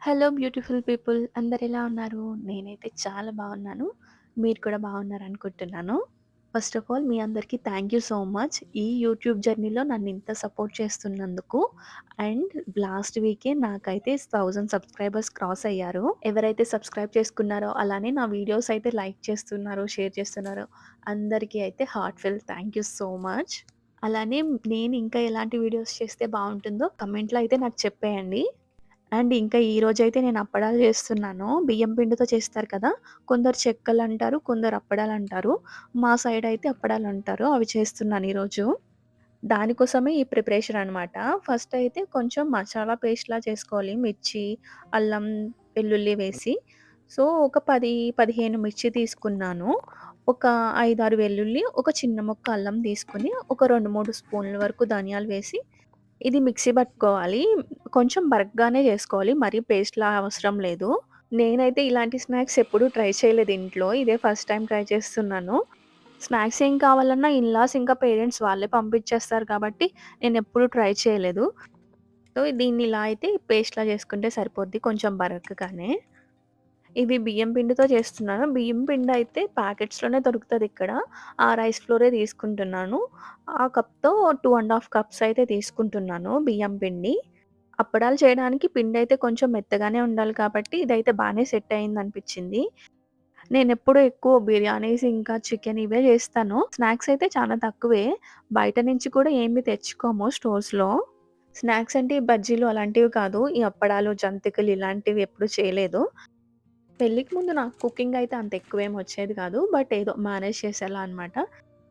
Hello beautiful people అందరు ఎలా ఉన్నారు? నేనైతే చాలా బాగున్నాను. మీరు కూడా బాగున్నారనుకుంటున్నాను. ఫస్ట్ ఆఫ్ ఆల్ మీ అందరికీ థ్యాంక్ యూ సో మచ్. ఈ యూట్యూబ్ జర్నీలో నన్ను ఇంత సపోర్ట్ చేస్తున్నందుకు. అండ్ లాస్ట్ వీకే నాకైతే థౌజండ్ సబ్స్క్రైబర్స్ క్రాస్ అయ్యారు. ఎవరైతే సబ్స్క్రైబ్ చేసుకున్నారో, అలానే నా వీడియోస్ అయితే లైక్ చేస్తున్నారో, షేర్ చేస్తున్నారో అందరికీ అయితే heartfelt thank you so much. అలానే నేను ఇంకా ఎలాంటి వీడియోస్ చేస్తే బాగుంటుందో కమెంట్‌లో అయితే నాకు చెప్పేయండి. అండ్ ఇంకా ఈ రోజైతే నేను అప్పడాలు చేస్తున్నాను. బియ్యం పిండితో చేస్తారు కదా! కొందరు చెక్కలు అంటారు కొందరు అప్పడాలు అంటారు మా సైడ్ అయితే అప్పడాలు అంటారు అవి చేస్తున్నాను ఈరోజు. దానికోసమే ఈ ప్రిపరేషన్ అనమాట. ఫస్ట్ అయితే కొంచెం మసాలా పేస్ట్‌లా చేసుకోవాలి. మిర్చి, అల్లం, వెల్లుల్లి వేసి. సో, ఒక 10, 15 మిర్చి తీసుకున్నాను. ఒక 5, 6 వెల్లుల్లి, ఒక చిన్న ముక్క అల్లం తీసుకొని, ఒక 2, 3 స్పూన్ల వరకు ధనియాలు వేసి, ఇది మిక్సీ పట్టుకోవాలి. కొంచెం బరగ్గానే చేసుకోవాలి. మరీ పేస్ట్‌లా అవసరం లేదు. నేనైతే ఇలాంటి స్నాక్స్ ఎప్పుడూ ట్రై చేయలేదు ఇంట్లో. ఇదే ఫస్ట్ టైం ట్రై చేస్తున్నాను. స్నాక్స్ ఏం కావాలన్నా ఇన్‌లాస్ ఇంకా పేరెంట్స్ వాళ్ళే పంపించేస్తారు కాబట్టి నేను ఎప్పుడు ట్రై చేయలేదు. సో, దీన్ని ఇలా అయితే పేస్ట్‌లా చేసుకుంటే సరిపోద్ది కొంచెం బరకగానే. ఇది బియ్యం పిండితో చేస్తున్నాను. బియ్యం పిండి అయితే ప్యాకెట్స్‌లోనే దొరుకుతుంది ఇక్కడ ఆ రైస్ ఫ్లోరే తీసుకుంటున్నాను. ఆ కప్‌తో టూ అండ్ హాఫ్ కప్స్ అయితే తీసుకుంటున్నాను బియ్యం పిండి. అప్పడాలు చేయడానికి పిండి అయితే కొంచెం మెత్తగానే ఉండాలి కాబట్టి ఇదైతే బాగానే సెట్ అయిందనిపించింది. నేనెప్పుడూ ఎక్కువ బిర్యానీస్ ఇంకా చికెన్ ఇవే చేస్తాను. స్నాక్స్ అయితే చాలా తక్కువే. బయట నుంచి కూడా ఏమి తెచ్చుకోము స్టోర్స్‌లో. స్నాక్స్ అంటే బజ్జీలు అలాంటివి కాదు. ఈ అప్పడాలు, జంతికలు ఇలాంటివి ఎప్పుడు చేయలేదు. పెళ్ళికి ముందు నాకు కుకింగ్ అయితే అంత ఎక్కువేం వచ్చేది కాదు. బట్ ఏదో మేనేజ్ చేసేలా అనమాట.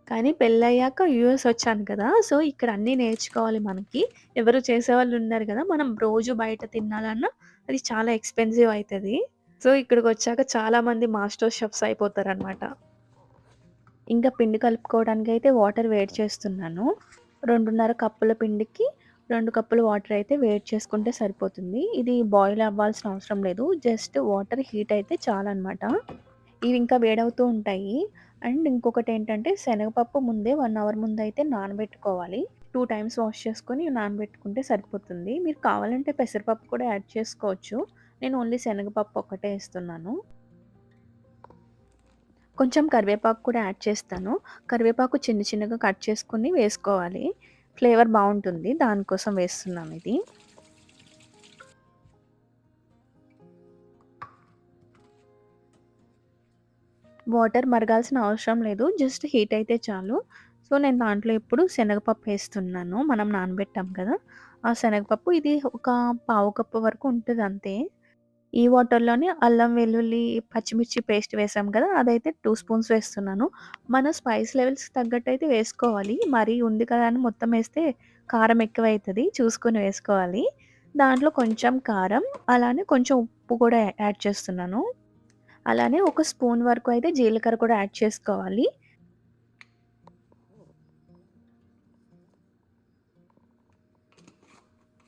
కానీ పెళ్ళయ్యాక యూఎస్ వచ్చాను కదా! సో, ఇక్కడ అన్నీ నేర్చుకోవాలి మనకి. ఎవరు చేసేవాళ్ళు ఉన్నారు కదా! మనం రోజు బయట తినాలన్నా అది చాలా ఎక్స్‌పెన్సివ్ అవుతుంది సో, ఇక్కడికొచ్చాక చాలామంది మాస్టర్ షెఫ్స్ అయిపోతారనమాట. ఇంకా పిండి కలుపుకోవడానికి అయితే వాటర్ వేడి చేస్తున్నాను. 2:30 కప్పుల పిండికి రెండు కప్పులు వాటర్ అయితే వేడి చేసుకుంటే సరిపోతుంది. ఇది బాయిల్ అవ్వాల్సిన అవసరం లేదు. జస్ట్ వాటర్ హీట్ అయితే చాలన్నమాట ఇవి ఇంకా వేడవుతూ ఉంటాయి. అండ్ ఇంకొకటి ఏంటంటే శనగపప్పు ముందే వన్ అవర్ ముందయితే నానబెట్టుకోవాలి. టూ టైమ్స్ వాష్ చేసుకొని నానబెట్టుకుంటే సరిపోతుంది. మీరు కావాలంటే పెసరపప్పు కూడా యాడ్ చేసుకోవచ్చు. నేను ఓన్లీ శనగపప్పు ఒక్కటే వేస్తున్నాను కొంచెం కరివేపాకు కూడా యాడ్ చేస్తాను. కరివేపాకు చిన్న చిన్నగా కట్ చేసుకుని వేసుకోవాలి. ఫ్లేవర్ బాగుంటుంది దానికోసం వేస్తున్నాను ఇది. వాటర్ మరగాల్సిన అవసరం లేదు. జస్ట్ హీట్ అయితే చాలు. సో, నేను దాంట్లో ఇప్పుడు శనగపప్పు వేస్తున్నాను మనం నానబెట్టాం కదా! ఆ శనగపప్పు ఇది ఒక పావు కప్పు వరకు ఉంటుంది అంతే. ఈ వాటర్‌లోనే అల్లం, వెల్లుల్లి, పచ్చిమిర్చి పేస్ట్ వేసాం కదా! అదైతే టూ స్పూన్స్ వేస్తున్నాను. మన స్పైస్ లెవెల్స్‌కి తగ్గట్టయితే వేసుకోవాలి. మరీ ఉంది కదా అని మొత్తం వేస్తే కారం ఎక్కువైతది. చూసుకొని వేసుకోవాలి. దాంట్లో కొంచెం కారం, అలానే కొంచెం ఉప్పు కూడా యాడ్ చేస్తున్నాను. అలానే ఒక స్పూన్ వరకు అయితే జీలకర్ర కూడా యాడ్ చేసుకోవాలి.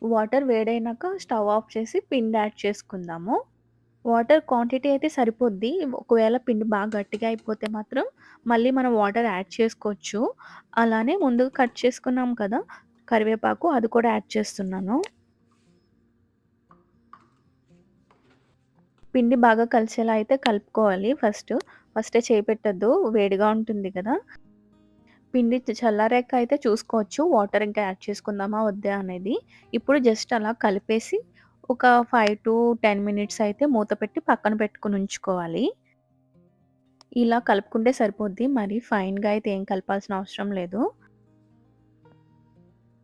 వాటర్ వేడైనాక స్టవ్ ఆఫ్ చేసి పిండి యాడ్ చేసుకుందాము. వాటర్ క్వాంటిటీ అయితే సరిపోద్ది. ఒకవేళ పిండి బాగా గట్టిగా అయిపోతే మాత్రం మళ్ళీ మనం వాటర్ యాడ్ చేసుకోవచ్చు. అలానే ముందుగా కట్ చేసుకున్నాం కదా! కరివేపాకు అది కూడా యాడ్ చేస్తున్నాను. పిండి బాగా కలిసేలా అయితే కలుపుకోవాలి ఫస్ట్. ఫస్టే చేపెట్టద్దు వేడిగా ఉంటుంది కదా! పిండి చల్లారాక అయితే చూసుకోవచ్చు. వాటర్ ఇంకా యాడ్ చేసుకుందామా వద్దా అనేది. ఇప్పుడు జస్ట్ అలా కలిపేసి ఒక 5-10 మినిట్స్ అయితే మూత పెట్టి పక్కన పెట్టుకుని ఉంచుకోవాలి. ఇలా కలుపుకుంటే సరిపోద్ది. మరి ఫైన్‌గా అయితే ఏం కలపాల్సిన అవసరం లేదు.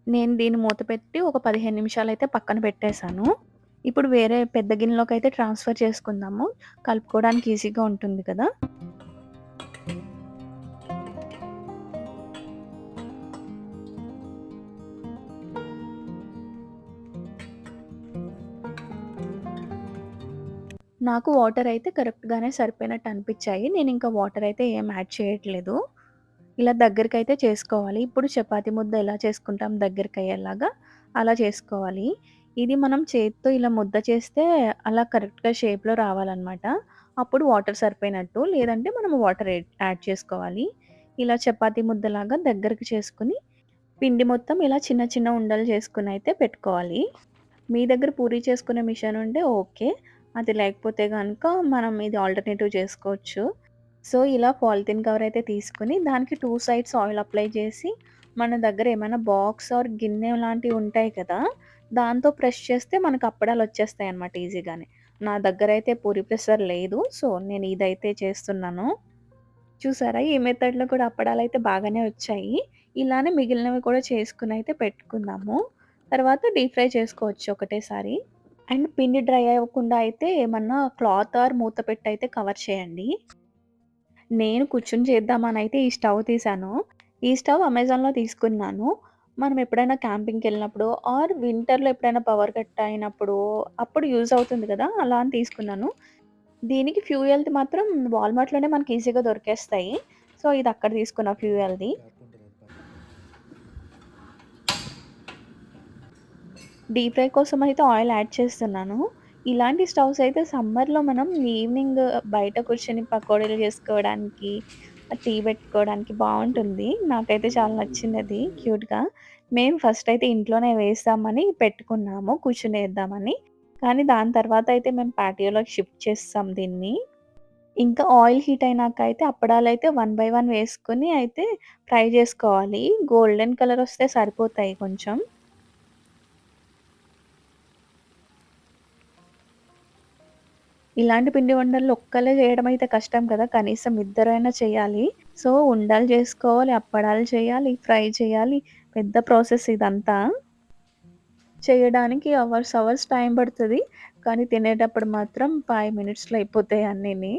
నేను దీన్ని మూత పెట్టి ఒక 15 నిమిషాలయితే పక్కన పెట్టేసాను. ఇప్పుడు వేరే పెద్ద గిన్నెలోకి అయితే ట్రాన్స్‌ఫర్ చేసుకుందాము. కలుపుకోవడానికి ఈజీగా ఉంటుంది కదా! నాకు వాటర్ అయితే కరెక్ట్‌గానే సరిపోయినట్టు అనిపించాయి నేను ఇంకా వాటర్ అయితే ఏం యాడ్ చేయట్లేదు. ఇలా దగ్గరికైతే చేసుకోవాలి. ఇప్పుడు చపాతి ముద్ద ఎలా చేసుకుంటాం దగ్గరికయ్యేలాగా అలా చేసుకోవాలి. ఇది మనం చేత్తో ఇలా ముద్ద చేస్తే అలా కరెక్ట్‌గా షేప్‌లో రావాలనమాట. అప్పుడు వాటర్ సరిపోయినట్టు. లేదంటే మనం వాటర్ యాడ్ చేసుకోవాలి. ఇలా చపాతీ ముద్దలాగా దగ్గరికి చేసుకుని పిండి మొత్తం ఇలా చిన్న చిన్న ఉండలు చేసుకుని అయితే పెట్టుకోవాలి. మీ దగ్గర పూరి చేసుకునే మిషన్ ఉంటే ఓకే. అది లేకపోతే కనుక మనం ఇది ఆల్టర్‌నేటివ్ చేసుకోవచ్చు. సో, ఇలా పాలిథీన్ కవర్ అయితే తీసుకుని దానికి టూ సైడ్స్ ఆయిల్ అప్లై చేసి, మన దగ్గర ఏమైనా బాక్స్ ఆర్ గిన్నె లాంటివి ఉంటాయి కదా! దాంతో ప్రెస్ చేస్తే మనకు అప్పడాలు వస్తాయి అన్నమాట ఈజీగానే. నా దగ్గర అయితే పూరి ప్రెషర్ లేదు. సో, నేను ఇదైతే చేస్తున్నాను. చూసారా? ఈ మెథడ్‌లో కూడా అప్పడాలు అయితే బాగానే వచ్చాయి. ఇలానే మిగిలినవి కూడా చేసుకొనైతే పెట్టుకుందాము. తర్వాత డీప్ ఫ్రై చేసుకోవచ్చు ఒకటేసారి. అండ్ పిండి డ్రై అవ్వకుండా అయితే ఏమన్నా క్లాత్ ఆర్ మూత పెట్టయితే కవర్ చేయండి. నేను కూర్చొని చేద్దామనయితే ఈ స్టవ్ తీశాను. ఈ స్టవ్ అమెజాన్‌లో తీసుకున్నాను. మనం ఎప్పుడైనా క్యాంపింగ్కి వెళ్ళినప్పుడు ఆర్ వింటర్‌లో ఎప్పుడైనా పవర్ కట్ అయినప్పుడు అప్పుడు యూజ్ అవుతుంది కదా! అలా అని తీసుకున్నాను. దీనికి ఫ్యూయల్‌ది మాత్రం వాల్మార్ట్‌లోనే మనకి ఈజీగా దొరికేస్తాయి. సో, ఇది అక్కడ తీసుకున్న ఫ్యూయల్‌ది. డీప్ ఫ్రై కోసం అయితే ఆయిల్ యాడ్ చేస్తున్నాను. ఇలాంటి స్టవ్స్ అయితే సమ్మర్‌లో మనం ఈవినింగ్ బయట కూర్చొని పకోడీలు చేసుకోవడానికి, టీ పెట్టుకోవడానికి బాగుంటుంది నాకైతే చాలా నచ్చింది అది క్యూట్‌గా. మేము ఫస్ట్ అయితే ఇంట్లోనే వేస్తామని పెట్టుకున్నాము కూర్చునేద్దామని కానీ దాని తర్వాత అయితే మేము ప్యాటియోలోకి షిఫ్ట్ చేస్తాం దీన్ని. ఇంకా ఆయిల్ హీట్ అయినాక అయితే అప్పడాలు అయితే వన్ బై వన్ వేసుకుని అయితే ఫ్రై చేసుకోవాలి. గోల్డెన్ కలర్ వస్తే సరిపోతాయి కొంచెం. ఇలాంటి పిండి వంటలు ఒక్కలే చేయడం అయితే కష్టం కదా! కనీసం ఇద్దరైనా చేయాలి. సో, ఉండలు చేసుకోవాలి, అప్పడాలు చేయాలి, ఫ్రై చేయాలి. పెద్ద ప్రాసెస్ ఇదంతా. చేయడానికి అవర్స్ అవర్స్ టైం పడుతుంది కానీ తినేటప్పుడు మాత్రం ఫైవ్ మినిట్స్‌లో అయిపోతాయి అన్నీ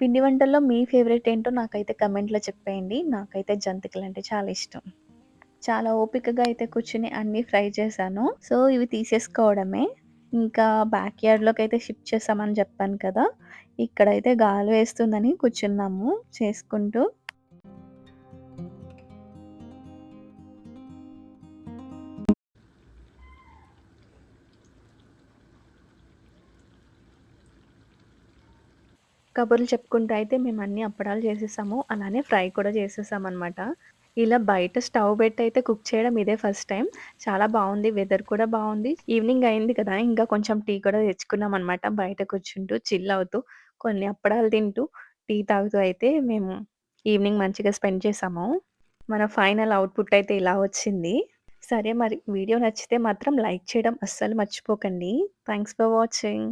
పిండి వంటల్లో మీ ఫేవరెట్ ఏంటో నాకైతే కమెంట్‌లో చెప్పేయండి. నాకైతే జంతికలు అంటే చాలా ఇష్టం. చాలా ఓపికగా అయితే కూర్చొని అన్నీ ఫ్రై చేశాను. సో, ఇవి తీసేసుకోవడమే. ఇంకా బ్యాక్ యార్డ్‌లోకైతే షిఫ్ట్ చేస్తామని చెప్పాను కదా! ఇక్కడైతే గాలి వేస్తుందని కూర్చున్నాము చేసుకుంటూ. కబుర్లు చెప్పుకుంటూ అయితే మేము అన్ని అప్పడాలు చేసేసాము. అలానే ఫ్రై కూడా చేసేసామనమాట. ఇలా బయట స్టవ్ పెట్టయితే కుక్ చేయడం ఇదే ఫస్ట్ టైం చాలా బాగుంది వెదర్ కూడా బాగుంది ఈవినింగ్ అయింది కదా! ఇంకా కొంచెం టీ కూడా తెచ్చుకున్నాం అనమాట బయట కూర్చుంటూ, చిల్ అవుతూ, కొన్ని అప్పడాలు తింటూ, టీ తాగుతూ అయితే మేము ఈవినింగ్ మంచిగా స్పెండ్ చేసాము మన ఫైనల్ అవుట్‌పుట్ అయితే ఇలా వచ్చింది. సరే మరి వీడియో నచ్చితే మాత్రం లైక్ చేయడం అస్సలు మర్చిపోకండి. Thanks for watching.